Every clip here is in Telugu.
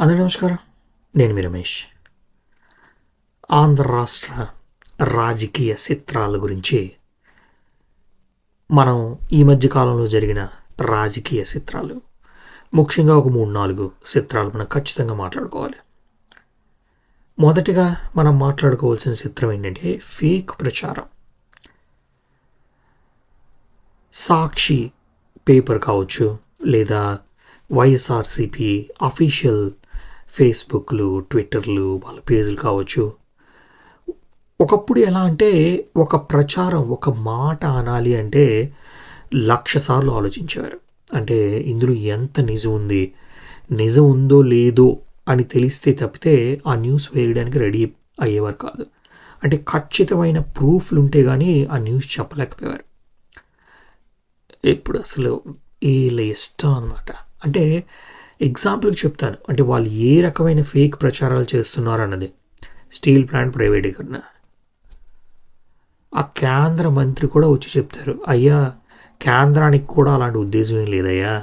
అందరూ నమస్కారం. నేను మీ రమేష్. ఆంధ్ర రాష్ట్ర రాజకీయ చిత్రాల గురించి మనం ఈ మధ్య కాలంలో జరిగిన రాజకీయ చిత్రాలు ముఖ్యంగా ఒక మూడు నాలుగు చిత్రాలు మనం ఖచ్చితంగా మాట్లాడుకోవాలి. మొదటిగా మనం మాట్లాడుకోవాల్సిన చిత్రం ఏంటంటే ఫేక్ ప్రచారం. సాక్షి పేపర్ కావచ్చు లేదా వైఎస్ఆర్సిపి అఫీషియల్ ఫేస్బుక్లు ట్విట్టర్లు వాళ్ళ పేజీలు కావచ్చు. ఒకప్పుడు ఎలా అంటే ఒక ప్రచారం ఒక మాట అనాలి అంటే లక్ష సార్లు ఆలోచించేవారు. అంటే ఇందులో ఎంత నిజం ఉంది నిజం ఉందో లేదో అని తెలిస్తే తప్పితే ఆ న్యూస్ వేయడానికి రెడీ అయ్యేవారు కాదు. అంటే ఖచ్చితమైన ప్రూఫ్లు ఉంటే కానీ ఆ న్యూస్ చెప్పలేకపోయేవారు. ఇప్పుడు అసలు వీళ్ళ ఇష్టం అనమాట అంటే ఎగ్జాంపుల్కి చెప్తాను. అంటే వాళ్ళు ఏ రకమైన ఫేక్ ప్రచారాలు చేస్తున్నారు అన్నది స్టీల్ ప్లాంట్ ప్రైవేటీకరణ. ఆ కేంద్ర మంత్రి కూడా వచ్చి చెప్తారు. అయ్యా కేంద్రానికి కూడా అలాంటి ఉద్దేశం ఏం లేదయ్యా.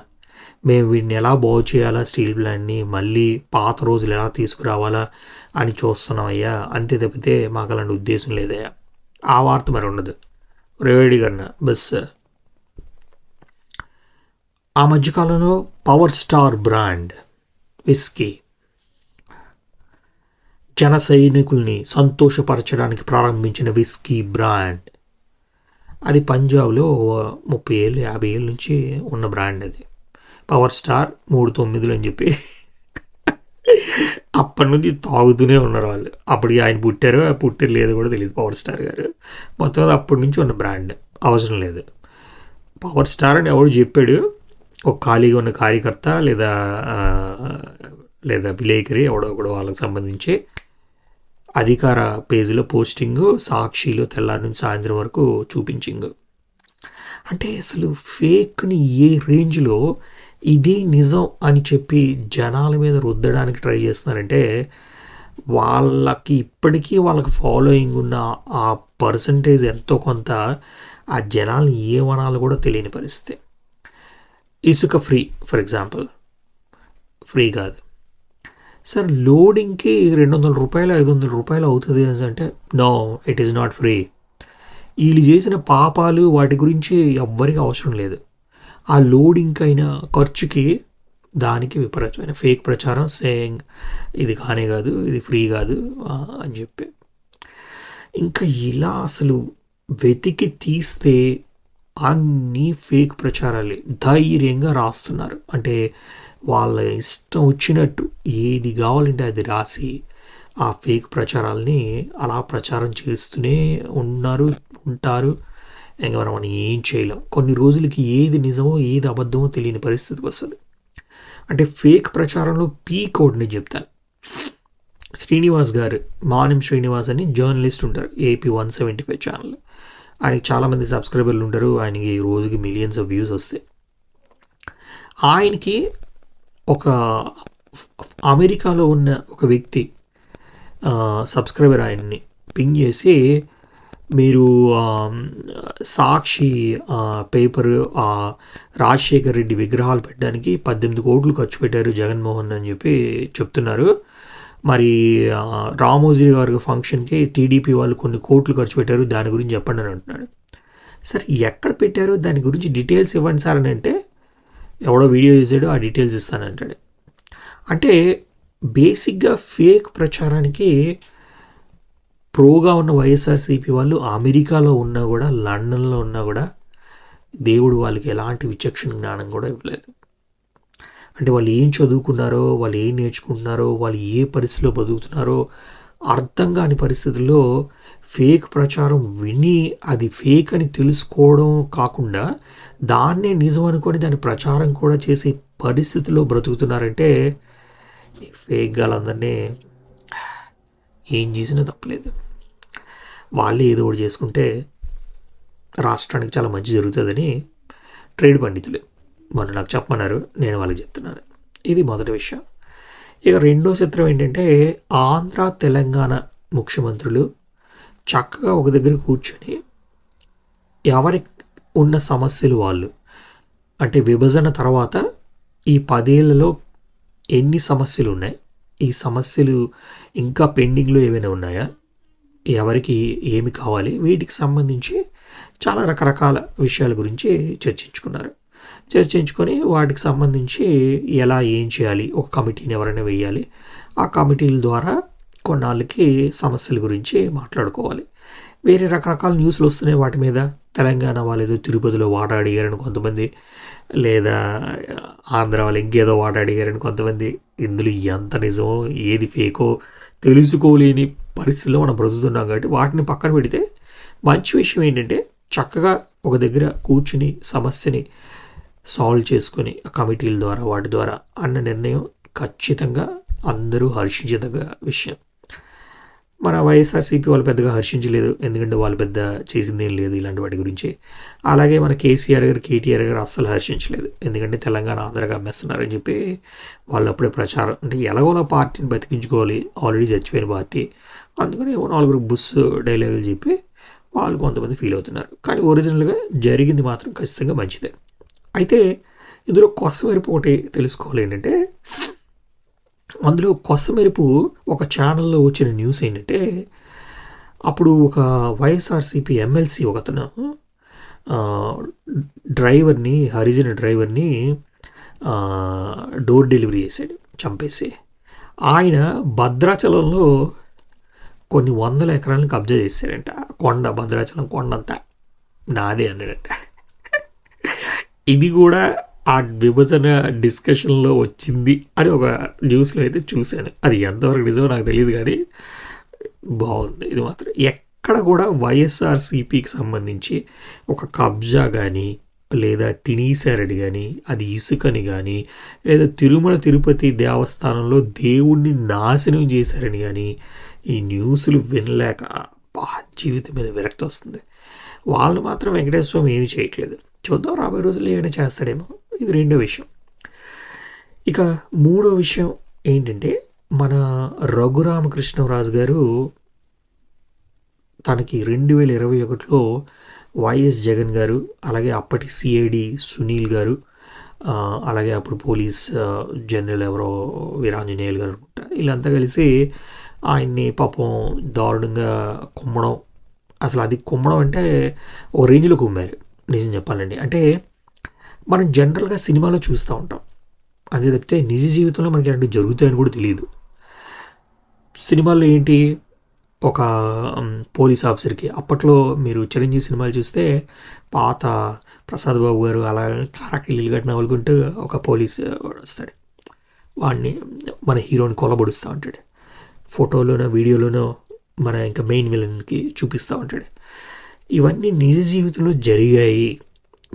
మేము వీటిని ఎలా బాగు చేయాలా స్టీల్ ప్లాంట్ని మళ్ళీ పాత రోజులు ఎలా తీసుకురావాలా అని చూస్తున్నాం అయ్యా. అంతే తప్పితే మాకు అలాంటి ఉద్దేశం లేదయ్యా. ఆ వార్త మరి ఉండదు ప్రైవేటీకరణ. బస్ ఆ మధ్యకాలంలో పవర్ స్టార్ బ్రాండ్ విస్కీ జన సైనికుల్ని సంతోషపరచడానికి ప్రారంభించిన విస్కీ బ్రాండ్. అది పంజాబ్లో ముప్పై ఏళ్ళు యాభై ఏళ్ళ నుంచి ఉన్న బ్రాండ్ అది. పవర్ స్టార్ మూడు తొమ్మిదిలు అని చెప్పి. అప్పటి నుంచి తాగుతూనే ఉన్నారు వాళ్ళు. అప్పుడు ఆయన పుట్టారు పుట్టారు లేదు కూడా తెలియదు పవర్ స్టార్ గారు. మొత్తం అప్పటి నుంచి ఉన్న బ్రాండ్. అవసరం లేదు. పవర్ స్టార్ అని ఎవడు చెప్పాడు? ఒక ఖాళీగా ఉన్న కార్యకర్త లేదా లేదా విలేకరి ఎవడో ఒకడు వాళ్ళకి సంబంధించి అధికార పేజీలో పోస్టింగ్ సాక్షిలో తెల్లారి నుంచి సాయంత్రం వరకు చూపించింగ్. అంటే అసలు ఫేక్ని ఏ రేంజ్లో ఇదే నిజం అని చెప్పి జనాల మీద రుద్దడానికి ట్రై చేస్తున్నారంటే వాళ్ళకి ఇప్పటికీ వాళ్ళకి ఫాలోయింగ్ ఉన్న ఆ పర్సంటేజ్ ఎంతో కొంత ఆ జనాలు ఏమనాలో కూడా తెలియని పరిస్థితి. ఇసుక ఫ్రీ ఫర్ ఎగ్జాంపుల్ ఫ్రీ కాదు. సార్ లోడింగ్కి రెండు వందల రూపాయలు ఐదు వందల రూపాయలు అవుతుంది అని అంటే no it is not free వీళ్ళు చేసిన పాపాలు వాటి గురించి ఎవ్వరికి అవసరం లేదు. ఆ లోడింగ్ అయిన ఖర్చుకి దానికి విపరీతమైన ఫేక్ ప్రచారం సేయింగ్ ఇది కానే కాదు ఇది ఫ్రీ కాదు అని చెప్పి. ఇంకా ఇలా అసలు వెతికి తీస్తే అన్నీ ఫేక్ ప్రచారాలే ధైర్యంగా రాస్తున్నారు. అంటే వాళ్ళ ఇష్టం వచ్చినట్టు ఏది కావాలంటే అది రాసి ఆ ఫేక్ ప్రచారాలని అలా ప్రచారం చేస్తూనే ఉన్నారు ఉంటారు. ఇంకా మనం ఏం చేయలేం. కొన్ని రోజులకి ఏది నిజమో ఏది అబద్ధమో తెలియని పరిస్థితికి వస్తుంది. అంటే ఫేక్ ప్రచారంలో పీ కోడ్ని చెప్తాను శ్రీనివాస్ గారు మానం శ్రీనివాస్ అని జర్నలిస్ట్ ఉంటారు. AP one seventy five channel. ఆయనకి చాలామంది సబ్స్క్రైబర్లు ఉంటారు. ఆయనకి రోజుకి మిలియన్స్ ఆఫ్ వ్యూస్ వస్తాయి. ఆయనకి ఒక అమెరికాలో ఉన్న ఒక వ్యక్తి సబ్స్క్రైబర్ ఆయన్ని పింగ్ చేసి మీరు సాక్షి పేపర్ రాజశేఖర్ రెడ్డి విగ్రహాలు పెట్టడానికి పద్దెనిమిది కోట్లు ఖర్చు పెట్టారు జగన్మోహన్ అని చెప్పి చెప్తున్నారు. మరి రామోజీ గారి ఫంక్షన్కి టీడీపీ వాళ్ళు కొన్ని కోట్లు ఖర్చు పెట్టారు దాని గురించి చెప్పండి అని అంటున్నాడు. సార్ ఎక్కడ పెట్టారు? దాని గురించి డీటెయిల్స్ ఇవ్వండి సార్ అని అంటే ఎవడో వీడియో చేసాడో ఆ డీటెయిల్స్ ఇస్తానంటాడు అంటే బేసిక్గా ఫేక్ ప్రచారానికి ప్రోగా ఉన్న వైఎస్ఆర్సీపీ వాళ్ళు అమెరికాలో ఉన్నా కూడా లండన్లో ఉన్నా కూడా దేవుడు వాళ్ళకి ఎలాంటి విచక్షణ జ్ఞానం కూడా ఇవ్వలేదు. అంటే వాళ్ళు ఏం చదువుకున్నారో వాళ్ళు ఏం నేర్చుకుంటున్నారో వాళ్ళు ఏ పరిస్థితిలో బతుకుతున్నారో అర్థం కాని పరిస్థితుల్లో ఫేక్ ప్రచారం విని అది ఫేక్ అని తెలుసుకోవడం కాకుండా దాన్నే నిజం అనుకొని దాని ప్రచారం కూడా చేసే పరిస్థితిలో బ్రతుకుతున్నారంటే ఫేక్ గాలందరినీ ఏం చేసినా తప్పలేదు. వాళ్ళే ఏదో ఒకటి చేసుకుంటే రాష్ట్రానికి చాలా మంచి జరుగుతుందని ట్రేడ్ పండితులు మొన్న నాకు చెప్పమన్నారు నేను వాళ్ళకి చెప్తున్నాను. ఇది మొదటి విషయం. ఇక రెండో చిత్రం ఏంటంటే ఆంధ్ర తెలంగాణ ముఖ్యమంత్రులు చక్కగా ఒక దగ్గర కూర్చొని ఎవరి ఉన్న సమస్యలు వాళ్ళు అంటే విభజన తర్వాత ఈ పదేళ్ళలో ఎన్ని సమస్యలు ఉన్నాయి ఈ సమస్యలు ఇంకా పెండింగ్లో ఏమైనా ఉన్నాయా ఎవరికి ఏమి కావాలి వీటికి సంబంధించి చాలా రకరకాల విషయాల గురించి చర్చించుకున్నారు. చర్చించుకొని వాటికి సంబంధించి ఎలా ఏం చేయాలి ఒక కమిటీని ఎవరైనా వేయాలి ఆ కమిటీల ద్వారా కొన్నాళ్ళకి సమస్యల గురించి మాట్లాడుకోవాలి. వేరే రకరకాల న్యూస్లు వస్తున్నాయి వాటి మీద. తెలంగాణ వాళ్ళు ఏదో తిరుపతిలో వాట అడిగారని కొంతమంది లేదా ఆంధ్ర వాళ్ళు ఇంకేదో వాట అడిగారని కొంతమంది. ఇందులో ఎంత నిజమో ఏది ఫేకో తెలుసుకోలేని పరిస్థితుల్లో మనం బ్రతుకుతున్నాం కాబట్టి వాటిని పక్కన పెడితే మంచి విషయం ఏంటంటే చక్కగా ఒక దగ్గర కూర్చుని సమస్యని సాల్వ్ చేసుకొని కమిటీల ద్వారా వాటి ద్వారా అన్న నిర్ణయం ఖచ్చితంగా అందరూ హర్షించదగ్గ విషయం. మన వైఎస్ఆర్సీపీ వాళ్ళు పెద్దగా హర్షించలేదు. ఎందుకంటే వాళ్ళు పెద్ద చేసింది ఏం లేదు ఇలాంటి వాటి గురించి. అలాగే మన కేసీఆర్ గారు కేటీఆర్ గారు అస్సలు హర్షించలేదు. ఎందుకంటే తెలంగాణ ఆంధ్రగా అమ్మేస్తున్నారని చెప్పి వాళ్ళు అప్పుడే ప్రచారం అంటే ఎలాగోలా పార్టీని బతికించుకోవాలి. ఆల్రెడీ చచ్చిపోయిన పార్టీ. అందుకని నాలుగు బుస్ డైలాగులు చెప్పి వాళ్ళు కొంతమంది ఫీల్ అవుతున్నారు. కానీ ఒరిజినల్గా జరిగింది మాత్రం ఖచ్చితంగా మంచిదే. అయితే ఇందులో కొసమెరుపు ఒకటి తెలుసుకోవాలి ఏంటంటే అందులో కొసమెరుపు ఒక ఛానల్లో వచ్చిన న్యూస్ ఏంటంటే అప్పుడు ఒక వైఎస్ఆర్సీపీ ఎమ్మెల్సీ ఒకతను డ్రైవర్ని హరిజన డ్రైవర్ని డోర్ డెలివరీ చేశాడు చంపేసి. ఆయన భద్రాచలంలో కొన్ని వందల ఎకరాలను కబ్జా చేశాడంట. కొండ భద్రాచలం కొండంతా. నాదే అన్నాడంట. ఇది కూడా ఆ విభజన డిస్కషన్లో వచ్చింది అని ఒక న్యూస్లో అయితే చూశాను. అది ఎంతవరకు నిజమో నాకు తెలియదు కానీ బాగుంది. ఇది మాత్రం ఎక్కడ కూడా వైఎస్ఆర్సీపీకి సంబంధించి ఒక కబ్జా కానీ లేదా తినీసారని కానీ అది ఇసుకని కానీ లేదా తిరుమల తిరుపతి దేవస్థానంలో దేవుణ్ణి నాశనం చేశారని కానీ ఈ న్యూస్లు వినలేక బా జీవితం మీద విరక్తి వస్తుంది. వాళ్ళు మాత్రం వెంకటేశ్వర స్వామి ఏమీ చేయట్లేదు. చూద్దాం. రాబోయే రోజుల్లో ఏమైనా చేస్తాడేమో. ఇది రెండో విషయం. ఇక మూడో విషయం ఏంటంటే మన రఘురామకృష్ణరాజు గారు తనకి రెండు వేల ఇరవై ఒకటిలో వైఎస్ జగన్ గారు అలాగే అప్పటి సిఐడి సునీల్ గారు అలాగే అప్పుడు పోలీస్ జనరల్ ఎవరో వీరాంజనేయులు గారు అనుకుంటా వీళ్ళంతా కలిసి ఆయన్ని పాపం దారుణంగా కుమ్మడం. అసలు అది కుమ్మడం అంటే ఒక రేంజ్లో కుమ్మారు. నిజం చెప్పాలండి. అంటే మనం జనరల్గా సినిమాలో చూస్తూ ఉంటాం. అదే తప్పితే నిజ జీవితంలో మనకి ఇలాంటివి జరుగుతాయని కూడా తెలియదు. సినిమాల్లో ఏంటి? ఒక పోలీస్ ఆఫీసర్కి అప్పట్లో మీరు చిరంజీవి సినిమాలు చూస్తే పాత ప్రసాద్ బాబు గారు అలా కారాకిల్లు గట్టిన వాళ్ళకుంటూ ఒక పోలీస్ వస్తాడు. వాడిని మన హీరోని కొలబడుస్తూ ఉంటాడు. ఫోటోలోనో వీడియోలోనో మన ఇంకా మెయిన్ విలన్కి చూపిస్తూ ఉంటాడు. ఇవన్నీ నిజ జీవితంలో జరిగాయి.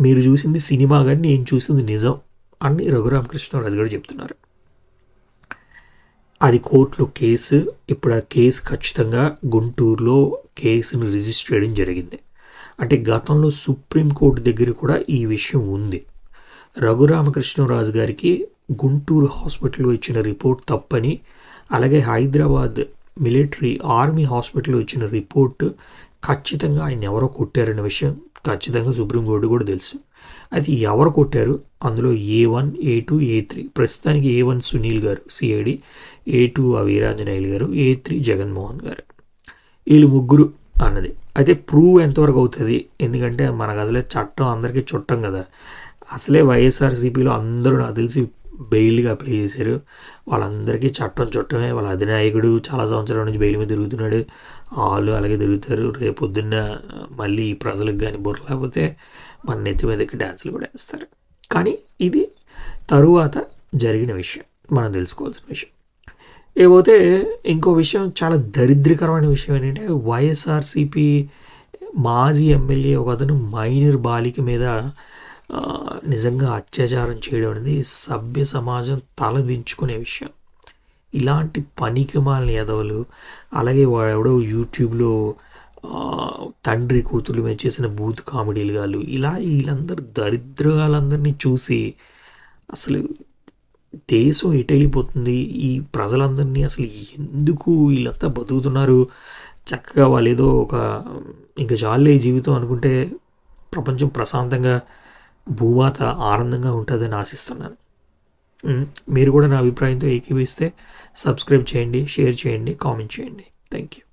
మీరు చూసింది సినిమా కానీ నేను చూసింది నిజం అని రఘురామకృష్ణరాజు గారు చెప్తున్నారు. అది కోర్టులో కేసు ఇప్పుడు ఆ కేసు ఖచ్చితంగా గుంటూరులో కేసును రిజిస్టర్ చేయడం జరిగింది. అంటే గతంలో సుప్రీంకోర్టు దగ్గర కూడా ఈ విషయం ఉంది. రఘురామకృష్ణరాజు గారికి గుంటూరు హాస్పిటల్లో ఇచ్చిన రిపోర్ట్ తప్పని అలాగే హైదరాబాద్ మిలిటరీ ఆర్మీ హాస్పిటల్లో ఇచ్చిన రిపోర్ట్ ఖచ్చితంగా ఆయన ఎవరో కొట్టారనే విషయం ఖచ్చితంగా సుప్రీంకోర్టు కూడా తెలుసు. అది ఎవరు కొట్టారు? అందులో A one A two A three. ప్రస్తుతానికి ఏ వన్ సునీల్ గారు సిఐడి ఏ టూ వీరాంజనేయులు గారు ఏ త్రీ జగన్మోహన్ గారు. వీళ్ళు ముగ్గురు అన్నది. అయితే ప్రూవ్ ఎంతవరకు అవుతుంది? ఎందుకంటే మనకు అసలే చట్టం అందరికీ చుట్టం కదా. అసలే వైఎస్ఆర్సీపీలో అందరూ నాకు తెలిసి బెయిల్గా అప్లై చేశారు. వాళ్ళందరికీ చట్టం చుట్టమే. వాళ్ళ అధినాయకుడు చాలా సంవత్సరాల నుంచి బెయిల్ మీద తిరుగుతున్నాడు. వాళ్ళు అలాగే తిరుగుతారు. రేపు పొద్దున్న మళ్ళీ ప్రజలకు కానీ బుర్ర లేకపోతే మన నెత్తి మీదకి డ్యాన్సులు కూడా వేస్తారు. కానీ ఇది తరువాత జరిగిన విషయం. మనం తెలుసుకోవాల్సిన విషయం. ఏపోతే ఇంకో విషయం చాలా దరిద్రకరమైన విషయం ఏంటంటే వైఎస్ఆర్సిపి మాజీ ఎమ్మెల్యే ఒక అతను మైనర్ బాలిక మీద నిజంగా అత్యాచారం చేయడం అనేది సభ్య సమాజం తలదించుకునే విషయం. ఇలాంటి పనికిమాలిన ఎదవలు అలాగే వాడెవడో యూట్యూబ్లో తండ్రి కూతురు మీద చేసిన బూత్ కామెడీలు గాలు ఇలా వీళ్ళందరూ దరిద్రాలందరినీ చూసి అసలు దేశం ఎటెళ్ళిపోతుంది? ఈ ప్రజలందరినీ అసలు ఎందుకు వీళ్ళంతా బతుకుతున్నారు? చక్కగా వాళ్ళు ఏదో ఒక ఇంకా జాలే జీవితం అనుకుంటే ప్రపంచం ప్రశాంతంగా భూమాత ఆనందంగా ఉంటుందని ఆశిస్తున్నాను. మీరు కూడా నా అభిప్రాయంతో ఏకీపిస్తే సబ్స్క్రైబ్ చేయండి షేర్ చేయండి కామెంట్ చేయండి. Thank you